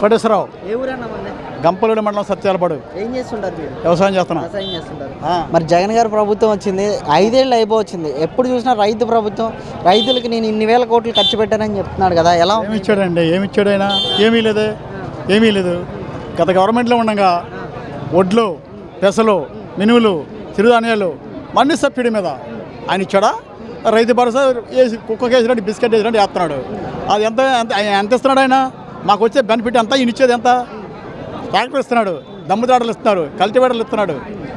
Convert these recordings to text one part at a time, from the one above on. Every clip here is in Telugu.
కోటేశ్వరరావు. ఏ ఊరన్నా గంపలూడి మండలం సత్యాలపాడు. ఏం చేస్తుంటారు మీరు? వ్యవసాయం చేస్తున్నా. వ్యవసాయం చేస్తుంటారు. ఆ. మరి జగన్ గారి ప్రభుత్వం వచ్చింది ఐదేళ్ళు అయిపోవచ్చింది. ఎప్పుడు చూసినా రైతు ప్రభుత్వం రైతులకి నేను ఇన్ని వేల కోట్లు ఖర్చు పెట్టానని చెప్తున్నాడు కదా ఎలా ఏమి ఇచ్చాడండి ఏమి ఇచ్చాడు ఆయన? ఏమీ లేదు. ఏమీ లేదు. గత గవర్నమెంట్లో ఉండగా వడ్లు పెసలు మినువులు చిరుధాన్యాలు మన్ని సబ్సిడీ మీద ఆయన ఇచ్చాడా? రైతు భరోసా వేసి కుక్కకి వేసినట్టు బిస్కెట్ వేసినట్టు వేస్తున్నాడు. అది ఎంత ఎంత ఇస్తున్నాడు ఆయన? మాకు వచ్చే బెనిఫిట్ ఎంత? ఈయన ఇచ్చేది ఎంత? ట్రాక్టర్ ఇస్తున్నాడు దమ్ముదాడలు ఇస్తున్నారు కల్టివేటర్లు ఇస్తున్నాడు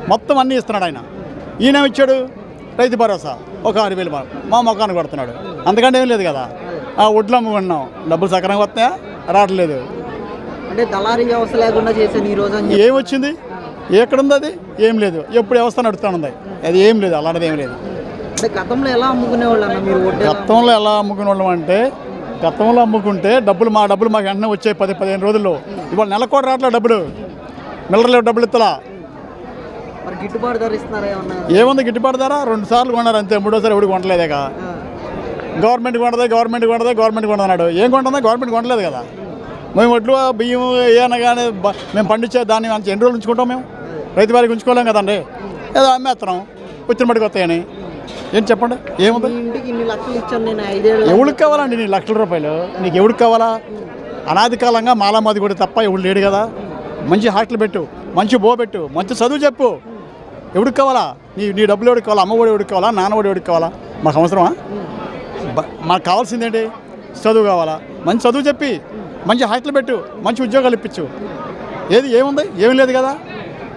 మొత్తం అన్నీ ఇస్తున్నాడు ఆయన. ఈయన ఇచ్చాడు? రైతు భరోసా. ఒక ఆరు వేలు మా- మా మొఖాన్ని కొడుతున్నాడు అంతకంటే ఏం లేదు కదా? ఆ వడ్లు అమ్ముకున్నాం డబ్బులు సక్రమంగా వస్తాయా? రావట్లేదు అంటే దళారీ వ్యవస్థ లేకుండా చేశాను ఈ రోజు అని చెప్పి. ఏం వచ్చింది? ఎక్కడుంది అది? ఏం లేదు. ఎప్పుడు వ్యవస్థ నడుస్తుంది అది ఏం లేదు అలాంటిది ఏం లేదు. గతంలో ఎలా అమ్ముకునేవాళ్ళు గతంలో ఎలా అమ్ముకునే వాళ్ళం అంటే గతంలో అమ్ముకుంటే డబ్బులు మా డబ్బులు మాకు వెంటనే వచ్చాయి పది పదిహేను రోజుల్లో. ఇవాళ నెల కూడా రావట్లే డబ్బులు. మిల్లర్లు డబ్బులు ఇస్తలా ఏముంది గిట్టుబాటు ధర? రెండు సార్లు కొన్నారు అంతే మూడోసారి ఎవడు కొనలేదేగా. గవర్నమెంట్ కొంటదే గవర్నమెంట్ కొంటదే గవర్నమెంట్ కొంటున్నాడు ఏం కొంటుందా గవర్నమెంట్ కొనలేదు కదా. మేము ఒడ్లు బియ్యం ఏమన్నా కానీ మేము పండించే దాన్ని అంత ఎన్ని రోజులు ఉంచుకుంటాం మేము? రైతు వారికి ఉంచుకోలేం కదండి? ఏదో అమ్మేస్తున్నాం వచ్చిన మటుకు వస్తాయని. ఏం చెప్పండి? ఏముంది? మీ ఇంటికి ఇన్ని లక్షలు ఇచ్చాను నేను ఐదేళ్ళు. ఎవరికి కావాలండి నీ లక్షల రూపాయలు? నీకు ఎవరికి కావాలా? అనాది కాలంగా మాలామాది కూడా తప్ప ఎవడు లేడు కదా. మంచి హాస్టల్ పెట్టు మంచి బో పెట్టు మంచి చదువు చెప్పు. ఎవడికి కావాలా? నీ నీ డబ్బులు ఎవడికి కావాలా? అమ్మఒడి ఎవడికి కావాలా? నాన్నఒడి ఎవడికి కావాలా? మాకు అవసరమా బ- మాకు కావాల్సిందేంటి చదువు కావాలా? మంచి చదువు చెప్పి మంచి హాస్టల్ పెట్టు మంచి ఉద్యోగాలు ఇప్పించు. ఏది ఏముంది? ఏమీ లేదు కదా.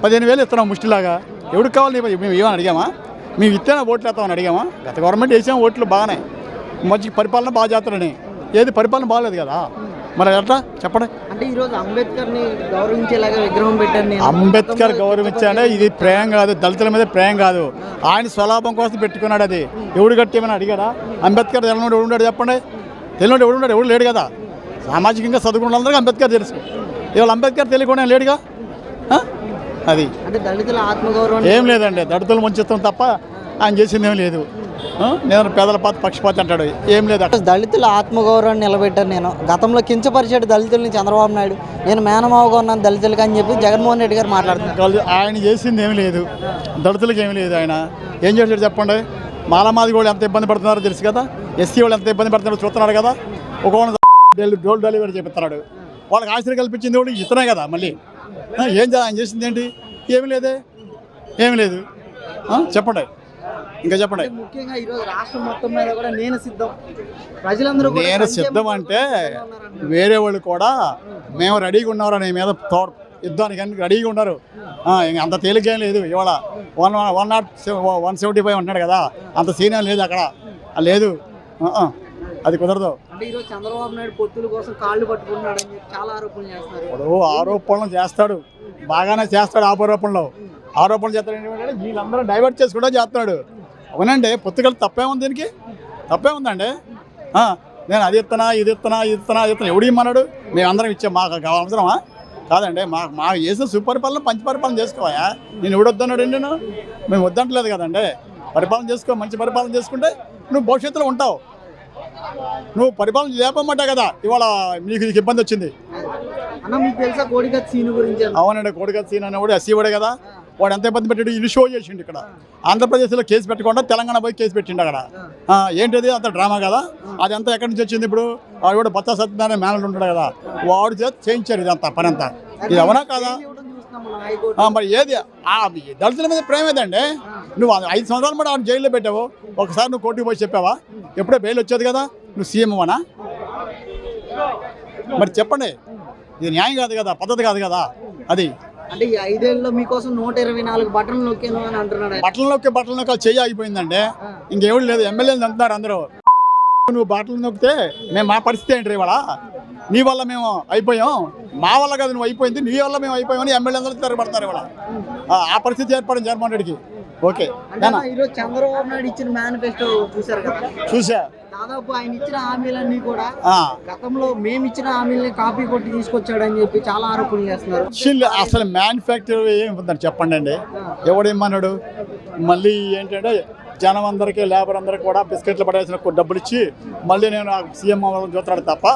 పదిహేను వేలు ఇస్తున్నాం ముష్టిలాగా. ఎవడికి కావాలి నీ- మేము ఏమని అడిగామా? మేము ఇస్తేనే ఓట్లు వేస్తామని అడిగామా? గత గవర్నమెంట్ వేసాం ఓట్లు బాగానే. మంచి పరిపాలన బాగా చేస్తాడని ఏది పరిపాలన బాగాలేదు కదా. మరి ఎట్లా? చెప్పండి. అంటే ఈ రోజు అంబేద్కర్ని గౌరవించేలాగా విగ్రహం పెట్టాను నేను. అంబేద్కర్ గౌరవించాడే ఇది ప్రేమ కాదు దళితుల మీద ప్రేమ కాదు. ఆయన స్వలాభం కోసం పెట్టుకున్నాడు అది. ఎవడు కట్టేమని అడిగాడా? అంబేద్కర్ తెలియనోడు ఎవడు ఉన్నాడు చెప్పండి. తెలియనోడు ఎవడు ఉన్నాడు? ఎవడు లేడు కదా. సామాజికంగా చదువుకున్న వాళ్ళందరికీ అంబేద్కర్ తెలుసు. ఇవాళ అంబేద్కర్ తెలియకుండా లేడుగా? అది. అంటే దళితుల ఆత్మగౌరవం ఏం లేదండి దళితులు ముంచెత్తం తప్ప ఆయన చేసింది ఏం లేదు? నేను పేదల పాత పక్షపాతి అంటాడు. ఏం లేదు దళితుల ఆత్మగౌరవాన్ని నిలబెట్టాను నేను. గతంలో కించపరిచాడు దళితుల్ని చంద్రబాబు నాయుడు. నేను మేనమావగా ఉన్నాను దళితులకి అని చెప్పి జగన్మోహన్ రెడ్డి గారు మాట్లాడుతున్నారు. ఆయన చేసింది ఏమీ లేదు. దళితులకు ఏమీ లేదు ఆయన. ఏం చేశాడు చెప్పండి? మాలమాది వాళ్ళు ఎంత ఇబ్బంది పడుతున్నారో తెలుసు కదా? ఎస్సీ వాళ్ళు ఎంత ఇబ్బంది పడుతున్నారో చూస్తున్నాడు కదా? ఒక డోల్ డెలివరీ చేపిస్తున్నాడు. వాళ్ళకి ఆశ్రయం కల్పించింది కూడా ఇతనే కదా మళ్ళీ. ఏం ఆయన చేసింది ఏంటి? ఏమీ లేదే. ఏమీ లేదు. చెప్పండి. ఇంకా చెప్పండి. ముఖ్యంగా ఈరోజు రాష్ట్రం మొత్తం మీద కూడా నేను సిద్ధం. ప్రజలందరూ నేను సిద్ధం అంటే. వేరే వాళ్ళు కూడా మేము రెడీగా ఉన్నారు నీ మీద తో యుద్ధానికి అన్ని రెడీగా ఉన్నారు. అంత తేలికేం లేదు. ఇవాళ one one not one seventy five ఉంటున్నాడు కదా. అంత సీనియర్ లేదు అక్కడ. లేదు. అది కుదరదు. అంటే ఈరోజు చంద్రబాబు నాయుడు పొత్తుల కోసం కాళ్ళు పట్టుకున్నాడు అని చాలా ఆరోపణలు చేస్తున్నారు. ఇప్పుడు ఆరోపణలు చేస్తాడు. బాగానే చేస్తాడు ఆరోపణలు. ఆరోపణలు చేస్తాడు ఏంటంటే వీళ్ళందరూ డైవర్ట్ చేసుకుంటూ చేస్తున్నాడు. అవునండి పుస్తకాలు తప్పే ఉంది దీనికి? తప్పే ఉందండి. ఆ, నేను అది ఇస్తున్నా ఇది ఇస్తున్నా ఇది ఇస్తున్నా ఇది ఇస్తున్నా ఎవడు ఇమ్మన్నాడు? మేమందరం ఇచ్చాం. మాకు అవసరమా కాదండి మాకు మాకు చేసిన సుపరిపాలన పంచి పరిపాలన చేసుకోవా నేను ఎవడు వద్దన్నాడు నేను? మేము వద్దంటలేదు కదండి. పరిపాలన చేసుకో మంచి పరిపాలన చేసుకుంటే నువ్వు భవిష్యత్తులో ఉంటావు. నువ్వు పరిపాలన చేయమంటా కదా ఇవాళ నీకు నీకు ఇబ్బంది వచ్చింది. మీకు? అవునండి కోడిక సీన్ అనేవాడు ఎస్సీ వాడే కదా. వాడు ఎంత ఇబ్బంది పెట్టాడు ఇల్లు షో చేసిండు ఇక్కడ. ఆంధ్రప్రదేశ్లో కేసు పెట్టకుండా తెలంగాణ పోయి కేసు పెట్టిండు అక్కడ. ఏంటిది? అంత డ్రామా కదా. అది అంతా ఎక్కడి నుంచి వచ్చింది ఇప్పుడు? వాడు కూడా బత్తా సత్యనారాయణ మేనలు ఉంటాడు కదా. వాడు చేయించారు ఇదంతా పని అంతా ఇది అవునా కాదా? మరి ఏది? దళితుల మీద ప్రేమ ఏదండి? నువ్వు ఐదు సంవత్సరాలు కూడా ఆవిడ జైల్లో పెట్టావు. ఒకసారి నువ్వు కోర్టుకు పోయి చెప్పావా? ఎప్పుడో బెయిల్ వచ్చేది కదా? నువ్వు సీఎం అనా మరి చెప్పండి. ఇది న్యాయం కాదు కదా పద్ధతి కాదు కదా అది. అంటే ఈ ఐదేళ్ళలో మీకోసం నూట ఇరవై నాలుగు బటన్లు నొక్కాను అని అంటున్నాడు. బట్టలు నొక్కి బట్టలు నొక్క చెయ్యి ఆగిపోయిందంటే ఇంకెవడు లేదు ఎమ్మెల్యేలు అంటున్నారు అందరూ. నువ్వు బట్టలు నొక్కితే మేము మా పరిస్థితి ఏంటి ఇవాళ? నీ వల్ల మేము అయిపోయాం. మా వల్ల కాదు నువ్వు అయిపోయింది నీ వల్ల మేము అయిపోయామని ఎమ్మెల్యే అందరూ తిరగబడతారు ఇవాళ. ఆ, ఆ పరిస్థితి ఏర్పడింది జగన్మోహన్ రెడ్డికి. ఓకే. ఈరోజు చంద్రబాబు నాయుడు ఇచ్చిన మేనిఫెస్టో చూశారు కదా? చూసా దాదాపు ఆయన ఇచ్చిన హామీలన్నీ కూడా గతంలో మేము ఇచ్చిన హామీలని కాపీ కొట్టి తీసుకొచ్చాడని చెప్పి చాలా ఆరోపణలు చేస్తున్నారు. అసలు మ్యానుఫ్యాక్చర్ ఏం ఉందని చెప్పండి అండి. ఎవడేమన్నాడు? మళ్ళీ ఏంటంటే జనం అందరికీ లేబర్ అందరికీ కూడా బిస్కెట్లు పడేసిన డబ్బులు ఇచ్చి మళ్ళీ నేను సీఎం అవ్వాలని చూస్తాడు తప్ప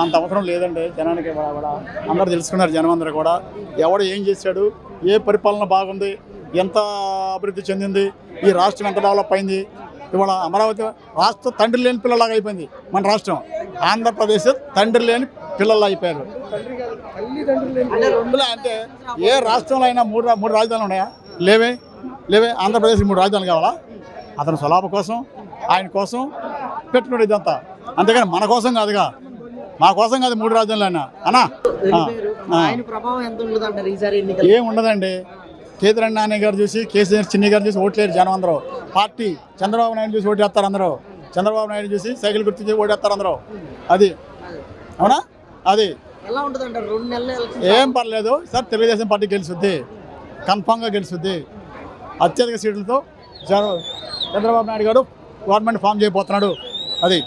అంత అవసరం లేదండి. జనానికి కూడా అందరూ తెలుసుకున్నారు జనం అందరూ కూడా. ఎవడు ఏం చేశాడు? ఏ పరిపాలన బాగుంది? ఎంత అభివృద్ధి చెందింది? ఈ రాష్ట్రం ఎంత డెవలప్ అయింది? ఇవాళ అమరావతి రాష్ట్రం తండ్రి లేని పిల్లలాగా అయిపోయింది మన రాష్ట్రం. ఆంధ్రప్రదేశ్ తండ్రి లేని పిల్లలు అయిపోయారు. అంటే రెండులో అంటే ఏ రాష్ట్రంలో అయినా మూడు రా- మూడు రాజధానులు ఉన్నాయా? లేవే లేవే. ఆంధ్రప్రదేశ్కి మూడు రాజధానులు కావాలా? అతను స్వలాభ కోసం ఆయన కోసం పెట్టుకున్నాడు ఇదంతా. అంతేగాని మన కోసం కాదుగా. మా కోసం కాదు మూడు రాజధానులు అయినా. అన్నా? ఆ, కేతిరెడ్డి నాని గారు చూసి కేసీఆర్ చిన్ని గారు చూసి ఓట్లేరు జనం అందరూ. పార్టీ చంద్రబాబు నాయుడు చూసి ఓటేస్తారు అందరూ. చంద్రబాబు నాయుడు చూసి సైకిల్ గుర్తు చూసి ఓటేస్తారు అందరూ. అది. అవునా? అది. ఏం పర్లేదు. సార్ తెలుగుదేశం పార్టీ గెలుస్తుంది. కన్ఫామ్గా గెలుస్తుంది. అత్యధిక సీట్లతో చంద్రబాబు నాయుడు గారు గవర్నమెంట్ ఫామ్ చేయబోతున్నాడు. అది.